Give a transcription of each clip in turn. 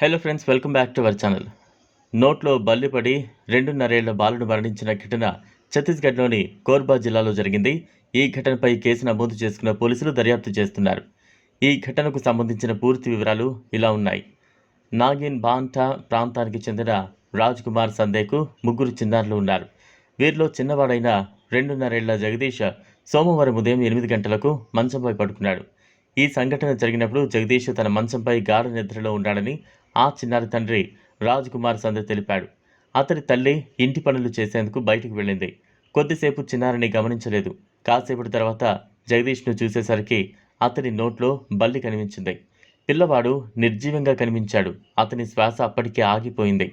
Hello friends welcome back to our channel నోట్లో బల్లిపడి రెండున్నరేళ్ళ బాలుడు మరణించిన ఘటన ఛత్తీస్గఢ్లోని కోర్బా జిల్లాలో జరిగింది. ఈ ఘటనపై కేసు నమోదు చేసుకున్న పోలీసులు దర్యాప్తు చేస్తున్నారు. ఈ ఘటనకు సంబంధించిన పూర్తి వివరాలు ఇలా ఉన్నాయి. నాగిన్ బాంటా ప్రాంతానికి చెందిన రాజ్ కుమార్ సందేకు ముగ్గురు చిన్నారులు ఉన్నారు. వీరిలో చిన్నవాడైన రెండున్నరేళ్ళ జగదీష్ సోమవారం ఉదయం ఎనిమిది గంటలకు మంచంపై పడుకున్నాడు. ఈ సంఘటన జరిగినప్పుడు జగదీష్ తన మంచంపై గాఢ నిద్రలో ఉన్నాడని ఆ చిన్నారి తండ్రి రాజ్ కుమార్ సందే తెలిపాడు. అతని తల్లి ఇంటి పనులు చేసేందుకు బయటకు వెళ్ళింది. కొద్దిసేపు చిన్నారిని గమనించలేదు. కాసేపటి తర్వాత జగదీష్ను చూసేసరికి అతని నోట్లో బల్లి కనిపించింది. పిల్లవాడు నిర్జీవంగా కనిపించాడు. అతని శ్వాస అప్పటికే ఆగిపోయింది.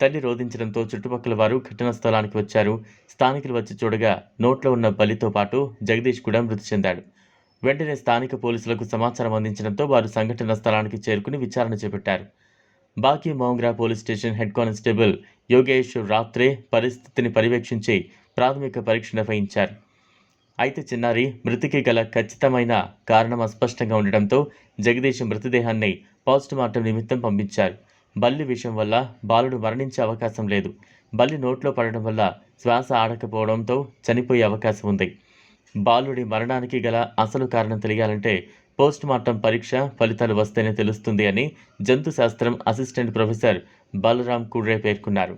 తల్లి రోధించడంతో చుట్టుపక్కల వారు ఘటనా స్థలానికి వచ్చారు. స్థానికులు వచ్చి చూడగా నోట్లో ఉన్న బలితో పాటు జగదీష్ కూడా మృతి చెందాడు. వెంటనే స్థానిక పోలీసులకు సమాచారం అందించడంతో వారు సంఘటన స్థలానికి చేరుకుని విచారణ చేపట్టారు. Banki Mongra police station head constable Yogesh రాత్రే పరిస్థితిని పర్యవేక్షించి ప్రాథమిక పరీక్ష నిర్వహించారు. అయితే చిన్నారి మృతికి గల ఖచ్చితమైన కారణం అస్పష్టంగా ఉండడంతో జగదీష్ మృతదేహాన్ని పోస్టుమార్టం నిమిత్తం పంపించారు. బల్లి విషయం వల్ల బాలుడు మరణించే అవకాశం లేదు. బల్లి నోట్లో పడడం వల్ల శ్వాస ఆడకపోవడంతో చనిపోయే అవకాశం ఉంది. బాలుడి మరణానికి గల అసలు కారణం తెలియాలంటే పోస్ట్ మార్టం పరీక్ష ఫలితాలు వస్తేనే తెలుస్తుంది అని జంతు శాస్త్రం అసిస్టెంట్ ప్రొఫెసర్ బలరామ్ కుడ్రే పేర్కొన్నారు.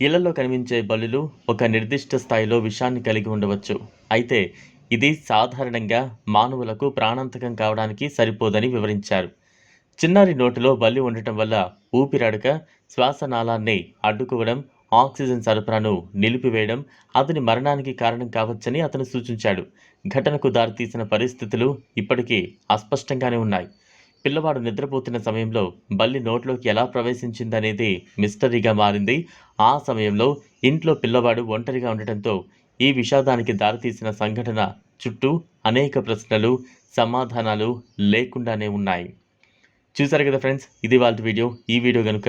ఇళ్ళలో కనిపించే బలులు ఒక నిర్దిష్ట స్థాయిలో విషాన్ని కలిగి ఉండవచ్చు. అయితే ఇది సాధారణంగా మానవులకు ప్రాణాంతకం కావడానికి సరిపోదని వివరించారు. చిన్నారి నోటిలో బల్లి ఉండటం వల్ల ఊపిరాడక శ్వాసనాళాన్ని అడ్డుకోవడం ఆక్సిజన్ సరఫరాను నిలిపివేయడం అతని మరణానికి కారణం కావచ్చని అతను సూచించాడు. ఘటనకు దారితీసిన పరిస్థితులు ఇప్పటికీ అస్పష్టంగానే ఉన్నాయి. పిల్లవాడు నిద్రపోతున్న సమయంలో బల్లి నోట్లోకి ఎలా ప్రవేశించిందనేది మిస్టరీగా మారింది. ఆ సమయంలో ఇంట్లో పిల్లవాడు ఒంటరిగా ఉండటంతో ఈ విషాదానికి దారితీసిన సంఘటన చుట్టూ అనేక ప్రశ్నలు సమాధానాలు లేకుండానే ఉన్నాయి. చూసారు కదా ఫ్రెండ్స్ ఇది వాళ్ళ వీడియో. ఈ వీడియో కనుక